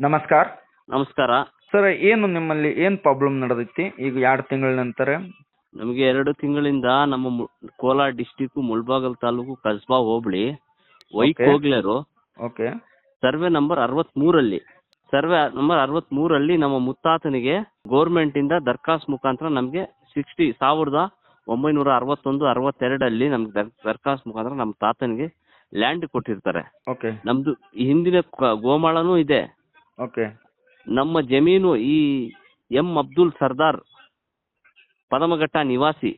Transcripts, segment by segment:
ನಮಸ್ಕಾರ. ನಮಸ್ಕಾರ. ಸರ್ ಏನು ನಿಮ್ಮಲ್ಲಿ ಏನು ಪ್ರಾಬ್ಲಮ್ ನಡೆದೈತಿ? ಈಗ ಎರಡು ತಿಂಗಳ ನಂತರ? ನಮಗೆ ಎರಡು ತಿಂಗಳಿಂದ ನಮ್ಮ ಮು- ಕೋಲಾರ ಡಿಸ್ಟಿಕ್ ಮುಳ್ಬಾಗಲ್ ತಾಲೂಕು ಕಸ್ಬಾ ಹೋಬಳಿ ವೈಕ್ Okay. ಹೋಗ್ಲೇರು. ಓಕೆ ಸರ್ವೆ ನಂಬರ್ ಅರವತ್ಮೂರಲ್ಲಿ. ಸರ್ವೆ ನಂಬರ್ ಅರವತ್ಮೂರಲ್ಲಿ ನಮ್ಮ ಮುತ್ತಾತನಿಗೆ ಗೌರ್ಮೆಂಟ್ ಇಂದ ದರ್ಖಾಸ್ ಮುಖಾಂತರ ನಮಗೆ ಸಿಕ್ಸ್ಟಿ ಸಾವಿರದ ಒಂಬೈನೂರ ಅರವತ್ತೊಂದು ಅರವತ್ತೆರಡಲ್ಲಿ ನಮ್ಗೆ ದರ್ ದರ್ಖಾಸ್ ಮುಖಾಂತರ ನಮ್ಮ ತಾತನಿಗೆ ಲ್ಯಾಂಡ್ ಕೊಟ್ಟಿರ್ತಾರೆ. ಓಕೆ ನಮ್ದು ಹಿಂದಿನ ಕ- ಗೋಮಾಳನೂ ಇದೆ. ಓಕೆ. ನಮ್ಮ ಜಮೀನು ಈ ಎಂ ಅಬ್ದುಲ್ ಸರ್ದಾರ್ ಪದಮಘಟ್ಟ ನಿವಾಸಿ.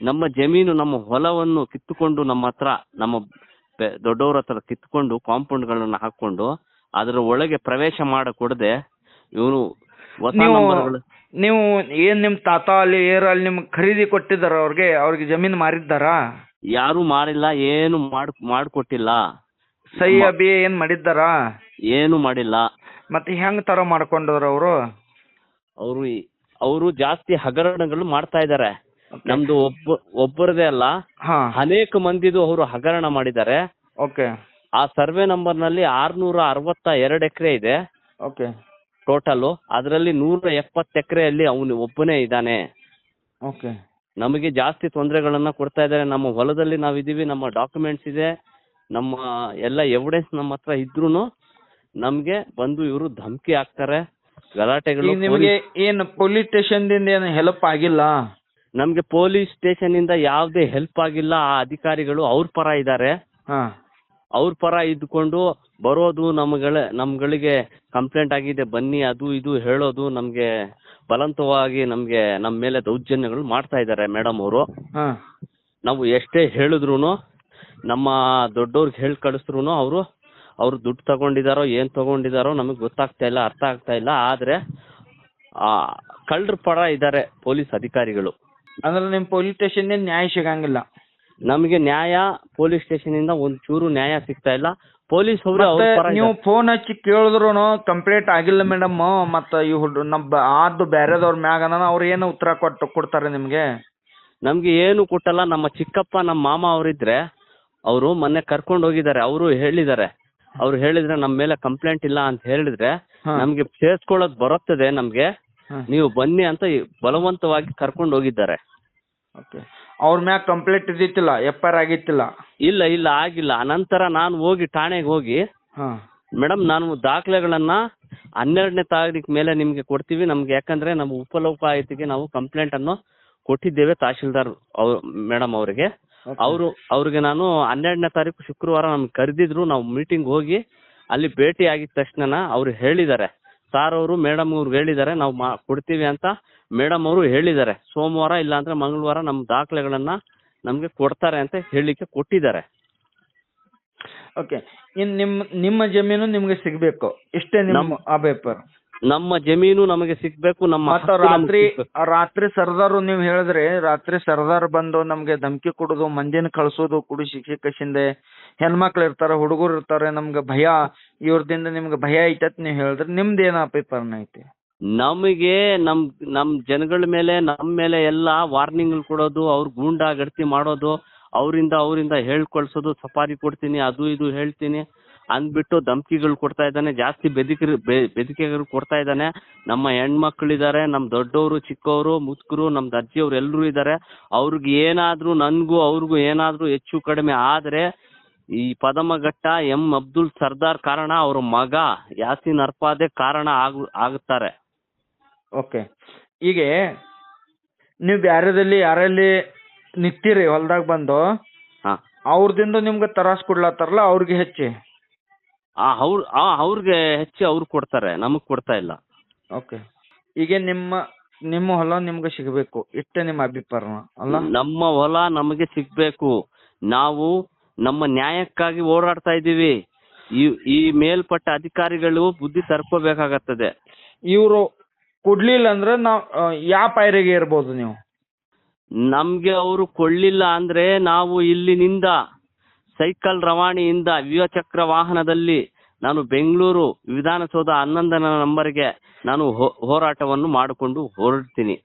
ನಮ್ಮ ಜಮೀನು ನಮ್ಮ ಹೊಲವನ್ನು ಕಿತ್ತುಕೊಂಡು ನಮ್ಮ ಹತ್ರ ನಮ್ಮ ದೊಡ್ಡವ್ರ ಹತ್ರ ಕಿತ್ಕೊಂಡು ಕಾಂಪೌಂಡ್ಗಳನ್ನ ಹಾಕೊಂಡು ಅದರ ಒಳಗೆ ಪ್ರವೇಶ ಮಾಡಕೊಡದೆ ಇವನು ಹೊಸ ನೀವು ಏನ್ ನೀವು ಏನು ನಿಮ್ಮ ತಾತ ಅಲ್ಲಿ ಏರ್ ಅಲ್ಲಿ ನಿಮ್ಗೆ ಖರೀದಿ ಕೊಟ್ಟಿದ್ದಾರ ಅವ್ರಿಗೆ? ಅವ್ರಿಗೆ ಜಮೀನು ಮಾರಿದ್ದಾರ? ಯಾರು ಮಾರಿಲ್ಲ ಏನು ಮಾಡ್ ಮಾಡ್ಕೊಟ್ಟಿಲ್ಲ. ಸಹಿ ಅಬಿ ಏನ್ ಮಾಡಿದ್ದಾರಾ? ಏನು ಮಾಡಿಲ್ಲ. ಮತ್ತೆ ಹೆಂಗ್ ತರ ಮಾಡ್ಕೊಂಡ್ರ ಅವರು? ಅವರು ಅವರು ಜಾಸ್ತಿ ಹಗರಣಗಳು ಮಾಡ್ತಾ ಇದ್ದಾರೆ ನಮ್ದು ಒಬ್ಬ ಒಬ್ಬರದೇ ಅಲ್ಲ. ಹಾ. ಅನೇಕ ಮಂದಿದು ಅವರು ಹಗರಣ ಮಾಡಿದ್ದಾರೆ. ಓಕೆ ಆ ಸರ್ವೆ ನಂಬರ್ನಲ್ಲಿ ಆರ್ನೂರ ಅರವತ್ತ ಎರಡು ಎಕರೆ ಇದೆ. ಓಕೆ ಟೋಟಲ್ ಅದರಲ್ಲಿ ನೂರ ಎಪ್ಪತ್ತು ಎಕರೆಯಲ್ಲಿ ಅವನು ಒಬ್ಬನೇ ಇದ್ದಾನೆ. ಓಕೆ ನಮಗೆ ಜಾಸ್ತಿ ತೊಂದರೆಗಳನ್ನ ಕೊಡ್ತಾ ಇದ್ದಾರೆ. ನಮ್ಮ ಹೊಲದಲ್ಲಿ ನಾವಿದೀವಿ ನಮ್ಮ ಡಾಕ್ಯುಮೆಂಟ್ಸ್ ಇದೆ ನಮ್ಮ ಎಲ್ಲ ಎವಿಡೆನ್ಸ್ ನಮ್ಮ ಹತ್ರ ಇದ್ರೂನು ನಮ್ಗೆ ಬಂದು ಇವರು ಧಮಕಿ ಹಾಕ್ತಾರೆ ಗಲಾಟೆಗಳು ನಿಮಗೆ ಏನ್ ಪೊಲೀಸ್ ಸ್ಟೇಷನ್ದಿಂದ ಏನು ಹೆಲ್ಪ್ ಆಗಿಲ್ಲ? ನಮ್ಗೆ ಪೊಲೀಸ್ ಸ್ಟೇಷನ್ ಇಂದ ಯಾವ್ದೇ ಹೆಲ್ಪ್ ಆಗಿಲ್ಲ. ಆ ಅಧಿಕಾರಿಗಳು ಅವ್ರ ಪರ ಇದ್ದಾರೆ. ಹಾ. ಅವ್ರ ಪರ ಇದ್ಕೊಂಡು ಬರೋದು ನಮ್ಗಳ ನಮ್ಗಳಿಗೆ ಕಂಪ್ಲೇಂಟ್ ಆಗಿದೆ ಬನ್ನಿ ಅದು ಇದು ಹೇಳೋದು ನಮ್ಗೆ ಬಲವಂತವಾಗಿ ನಮ್ಗೆ ನಮ್ಮ ಮೇಲೆ ದೌರ್ಜನ್ಯಗಳು ಮಾಡ್ತಾ ಇದ್ದಾರೆ ಮೇಡಮ್ ಅವರು. ನಾವು ಎಷ್ಟೇ ಹೇಳಿದ್ರು ನಮ್ಮ ದೊಡ್ಡವ್ರಿಗೆ ಹೇಳಿ ಕಳಿಸ್ರು ಅವರು ಅವ್ರು ದುಡ್ಡು ತಗೊಂಡಿದಾರೋ ಏನ್ ತಗೊಂಡಿದಾರೋ ನಮಗೆ ಗೊತ್ತಾಗ್ತಾ ಇಲ್ಲ ಅರ್ಥ ಆಗ್ತಾ ಇಲ್ಲ. ಆದ್ರೆ ಆ ಕಳ್ಳರ ಪರ ಇದ್ದಾರೆ ಪೊಲೀಸ್ ಅಧಿಕಾರಿಗಳು. ಅಂದ್ರೆ ನಿಮ್ಮ ಪೊಲೀಸ್ ಸ್ಟೇಷನ್ ನ್ಯಾಯ ಸಿಗಂಗಿಲ್ಲ. ನಮಗೆ ನ್ಯಾಯ ಪೊಲೀಸ್ ಸ್ಟೇಷನ್ ಇಂದ ಒಂದ್ ಚೂರು ನ್ಯಾಯ ಸಿಗ್ತಾ ಇಲ್ಲ. ಪೊಲೀಸ್ ಅವರು ಅವ್ರ ಮತ್ತೆ ಪರ ನೀವು ಇದ್ದಾರೆ. ಫೋನ್ ಹಚ್ಚಿ ಕೇಳಿದ್ರು ಕಂಪ್ಲೇಂಟ್ ಆಗಿಲ್ಲ ಮೇಡಮ್ ಮತ್ತ ಈ ಹುಡ್ ನಮ್ಮ ಆದ್ದು ಬ್ಯಾರೆದವ್ರ ಮ್ಯಾಗ ಅವ್ರು ಏನು ಉತ್ತರ ಕೊಟ್ಟು ಕೊಡ್ತಾರೆ ನಿಮ್ಗೆ? ನಮ್ಗೆ ಏನು ಕೊಟ್ಟಲ್ಲ. ನಮ್ಮ ಚಿಕ್ಕಪ್ಪ ನಮ್ಮ ಮಾಮ ಅವರಿದ್ರೆ ಅವರು ಮೊನ್ನೆ ಕರ್ಕೊಂಡು ಹೋಗಿದ್ದಾರೆ. ಅವರು ಹೇಳಿದ್ದಾರೆ. ಅವ್ರು ಹೇಳಿದ್ರೆ ನಮ್ಮ ಮೇಲೆ ಕಂಪ್ಲೇಂಟ್ ಇಲ್ಲ ಅಂತ ಹೇಳಿದ್ರೆ ಹಾ. ನಮ್ಗೆ ಸೇರ್ಸ್ಕೊಳ್ಳೋದು ಬರುತ್ತದೆ ನಮ್ಗೆ. ಹಾ. ನೀವು ಬನ್ನಿ ಅಂತ ಈ ಬಲವಂತವಾಗಿ ಕರ್ಕೊಂಡು ಹೋಗಿದ್ದಾರೆ. ಓಕೆ. ಅವ್ರ ಮ್ಯಾಗ ಕಂಪ್ಲೇಂಟ್ ಇದ್ದಿತ್ತಿಲ್ಲ ಎಫ್ ಆರ್ ಆಗಿತ್ತಿಲ್ಲ? ಇಲ್ಲ ಇಲ್ಲ ಆಗಿಲ್ಲ. ಅನಂತರ ನಾನು ಹೋಗಿ ಠಾಣೆಗೆ ಹೋಗಿ ಹಾ. ಮೇಡಮ್ ನಾನು ದಾಖಲೆಗಳನ್ನ ಹನ್ನೆರಡನೇ ತಾರೀಕು ಮೇಲೆ ನಿಮ್ಗೆ ಕೊಡ್ತೀವಿ. ನಮ್ಗೆ ಯಾಕಂದ್ರೆ ನಮ್ಮ ಆಯ್ತಿಗೆ ನಾವು ಕಂಪ್ಲೇಂಟ್ ಅನ್ನು ಕೊಟ್ಟಿದ್ದೇವೆ ತಹಶೀಲ್ದಾರ್ ಅವ್ರು ಮೇಡಮ್ ಅವರಿಗೆ. ಅವರು ಅವ್ರಿಗೆ ನಾನು ಹನ್ನೆರಡನೇ ತಾರೀಕು ಶುಕ್ರವಾರ ನಮ್ಗೆ ಕರೆದಿದ್ರು ನಾವು ಮೀಟಿಂಗ್ ಹೋಗಿ ಅಲ್ಲಿ ಭೇಟಿ ಆಗಿದ ತಕ್ಷಣ ಅವ್ರು ಹೇಳಿದ್ದಾರೆ. ಸಾರ್ ಅವರು ಮೇಡಮ್ ಅವ್ರು ಹೇಳಿದ್ದಾರೆ ನಾವು ಮಾ ಕೊಡ್ತೀವಿ ಅಂತ ಮೇಡಮ್ ಅವರು ಹೇಳಿದ್ದಾರೆ. ಸೋಮವಾರ ಇಲ್ಲ ಅಂದ್ರೆ ಮಂಗಳವಾರ ನಮ್ಮ ದಾಖಲೆಗಳನ್ನ ನಮ್ಗೆ ಕೊಡ್ತಾರೆ ಅಂತ ಹೇಳಿಕೆ ಕೊಟ್ಟಿದ್ದಾರೆ. ಓಕೆ ಇನ್ ನಿಮ್ಮ ನಿಮ್ಮ ಜಮೀನು ನಿಮ್ಗೆ ಸಿಗಬೇಕು. ಇಷ್ಟೇ ನಮ್ಮ- ಆ ಪೇಪರ್ ನಮ್ಮ ಜಮೀನು ನಮಗೆ ಸಿಗ್ಬೇಕು ನಮ್ಮ ಮತ್ತ ಹಕ್ಕು ನಮ್ಗೆ ರಾತ್ರಿ ಸಿಗ್ಬೇಕು. ರಾತ್ರಿ ಸರ್ದಾರು ನೀವು ಹೇಳಿದ್ರೆ ರಾತ್ರಿ ಸರ್ದಾರ್ ಬಂದು ನಮ್ಗೆ ಧಮಕಿ ಕೊಡೋದು ಮಂದಿನ ಕಳ್ಸೋದು ಕುಡಿ ಶಿಕ್ಷೆ ಕಸಿಂದೆ ಹೆಣ್ಮಕ್ಳು ಇರ್ತಾರೆ ಹುಡುಗರು ಇರ್ತಾರೆ ನಮ್ಗೆ ಭಯ ಇವ್ರದಿಂದ ನಿಮ್ಗೆ ಭಯ ಐತತ್ ನೀವು ಹೇಳಿದ್ರೆ ನಿಮ್ದು ಏನ ಪೇಪರ್ನ ಐತಿ ನಮಗೆ ನಮ್ ನಮ್ ಜನಗಳ ಮೇಲೆ ನಮ್ಮ ಮೇಲೆ ಎಲ್ಲ ವಾರ್ನಿಂಗ್ ಕೊಡೋದು ಅವ್ರ ಗೂಂಡಾ ಗಡ್ತಿ ಮಾಡೋದು ಅವರಿಂದ ಅವರಿಂದ ಹೇಳ್ಕೊಳ್ಸೋದು ಸಫಾರಿ ಕೊಡ್ತೀನಿ ಅದು ಇದು ಹೇಳ್ತೀನಿ ಅಂದ್ಬಿಟ್ಟು ಧಮ್ಕಿಗಳು ಕೊಡ್ತಾ ಇದ್ದಾನೆ ಜಾಸ್ತಿ ಬೆದಕಿ ಬೆದಕಿಗಳು ಕೊಡ್ತಾ ಇದ್ದಾನೆ. ನಮ್ಮ ಹೆಣ್ಮಕ್ಳಿದ್ದಾರೆ ನಮ್ಮ ದೊಡ್ಡವರು ಚಿಕ್ಕವರು ಮುದುಕರು ನಮ್ಮ ಅಜ್ಜಿಯವರು ಎಲ್ಲರೂ ಇದ್ದಾರೆ. ಅವ್ರಿಗೆ ಏನಾದರೂ ನನಗೂ ಅವ್ರಿಗೂ ಏನಾದರೂ ಹೆಚ್ಚು ಕಡಿಮೆ ಆದ್ರೆ ಈ ಪದಮಘಟ್ಟ ಎಂ ಅಬ್ದುಲ್ ಸರ್ದಾರ್ ಕಾರಣ ಅವ್ರ ಮಗ ಯಾಸಿನ್ ಅರ್ಪಾದೆ ಕಾರಣ ಆಗು ಆಗುತ್ತಾರೆ. ಓಕೆ. ಈಗ ನೀವು ಬ್ಯಾರೆದಲ್ಲಿ ಯಾರಲ್ಲಿ ನಿಂತೀರಿ ಹೊಲ್ದಾಗ ಬಂದು ಹಾಂ. ಅವ್ರದಿಂದ ನಿಮ್ಗೆ ತರಾಸ್ ಕೊಡ್ಲತ್ತಾರಲ್ಲ ಅವ್ರಿಗೆ ಹೆಚ್ಚಿ? ಆ ಅವ್ರ ಆ ಅವ್ರಿಗೆ ಹೆಚ್ಚು ಅವ್ರು ಕೊಡ್ತಾರೆ ನಮಗ್ ಕೊಡ್ತಾ ಇಲ್ಲ. ಓಕೆ ಈಗ ನಿಮ್ಮ ನಿಮ್ಮ ಹೊಲ ನಿಮ್ಗೆ ಸಿಗಬೇಕು ಇಷ್ಟೇ ನಿಮ್ಮ ಅಭಿಪ್ರಾಯ ಅಲ್ಲ? ನಮ್ಮ ಹೊಲ ನಮಗೆ ಸಿಗ್ಬೇಕು. ನಾವು ನಮ್ಮ ನ್ಯಾಯಕ್ಕಾಗಿ ಓಡಾಡ್ತಾ ಇದ್ದೀವಿ. ಈ ಈ ಮೇಲ್ಪಟ್ಟ ಅಧಿಕಾರಿಗಳು ಬುದ್ಧಿ ತರ್ಕೋಬೇಕಾಗತ್ತದೆ. ಇವರು ಕೊಡ್ಲಿಲ್ಲ ಅಂದ್ರೆ ನಾವು ಯಾವ ಪೈರಿಗೆ ಇರ್ಬೋದು ನೀವು? ನಮ್ಗೆ ಅವರು ಕೊಡ್ಲಿಲ್ಲ ಅಂದ್ರೆ ನಾವು ಇಲ್ಲಿನಿಂದ ಸೈಕಲ್ ರವಾನೆಯಿಂದ ವಿವಚಕ್ರ ವಾಹನದಲ್ಲಿ ನಾನು ಬೆಂಗಳೂರು ವಿಧಾನಸೌಧ ಹನ್ನೊಂದನೇ ನಂಬರ್ಗೆ ನಾನು ಹೋರಾಟವನ್ನು ಮಾಡಿಕೊಂಡು ಹೊರಡ್ತೀನಿ.